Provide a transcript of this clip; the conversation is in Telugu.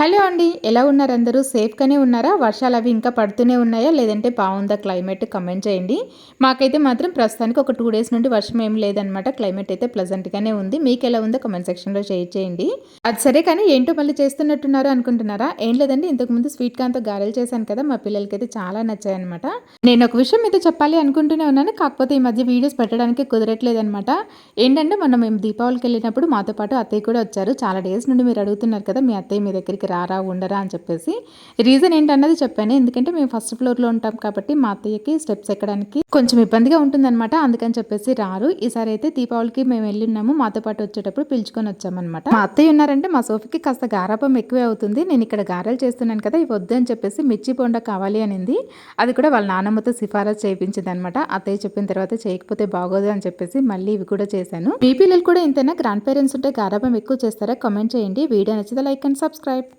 హలో అండి ఎలా ఉన్నారు అందరూ? సేఫ్గానే ఉన్నారా? వర్షాలు అవి ఇంకా పడుతూనే ఉన్నాయా? లేదంటే బాగుందా క్లైమేట్? కమెంట్ చేయండి. మాకైతే మాత్రం ప్రస్తుతానికి ఒక టూ డేస్ నుండి వర్షం ఏం లేదనమాట క్లైమేట్ అయితే ప్లెజెంట్గానే ఉంది. మీకు ఎలా ఉందో కమెంట్ సెక్షన్లో షేర్ చేయండి. అది సరే కానీ ఏంటో మళ్ళీ చేస్తున్నట్టున్నారు అనుకుంటున్నారా? ఏం లేదండి ఇంతకుముందు స్వీట్ కాన్తో గారెలు చేశాను కదా మా పిల్లలకి అయితే చాలా నచ్చాయన్నమాట. నేను ఒక విషయం మీతో చెప్పాలి అనుకుంటూనే ఉన్నాను కాకపోతే ఈ మధ్య వీడియోస్ పెట్టడానికి కుదరట్లేదనమాట ఏంటంటే మనం మేము దీపావళికి వెళ్ళినప్పుడు మాతో పాటు అత్తయ్య కూడా వచ్చారు. చాలా డేస్ నుండి మీరు అడుగుతున్నారు కదా మీ అత్తయ్య మీ దగ్గరికి రారా ఉండరా అని చెప్పేసి రీజన్ ఏంటన్నది చెప్పాను. ఎందుకంటే మేము ఫస్ట్ ఫ్లోర్లో ఉంటాం కాబట్టి మా అత్తయ్యకి స్టెప్స్ ఎక్కడానికి కొంచెం ఇబ్బందిగా ఉంటుందన్నమాట. అందుకని చెప్పేసి రారు. ఈసారి అయితే దీపావళికి మేము వెళ్ళిన్నాము. మాతో పాటు వచ్చేటప్పుడు పిలుచుకొని వచ్చామన్నమాట. మా అత్తయ్య ఉన్నారంటే మా సోఫీకి కాస్త గారాపం ఎక్కువే అవుతుంది. నేను ఇక్కడ గారెలు చేస్తున్నాను కదా ఇవి వద్దు అని చెప్పేసి మిర్చి బొండ కావాలి అనింది. అది కూడా వాళ్ళ నాన్నమ్మతో సిఫారసు చేయించింది అనమాట అత్తయ్య చెప్పిన తర్వాత చేయకపోతే బాగోదు అని చెప్పేసి మళ్ళీ ఇవి కూడా చేశాను. మీ పిల్లలు కూడా ఇంతైనా గ్రాండ్ పేరెంట్స్ ఉంటే గారాపం ఎక్కువ చేస్తారా? కమెంట్ చేయండి. వీడియో నచ్చితే లైక్ అండ్ సబ్స్క్రైబ్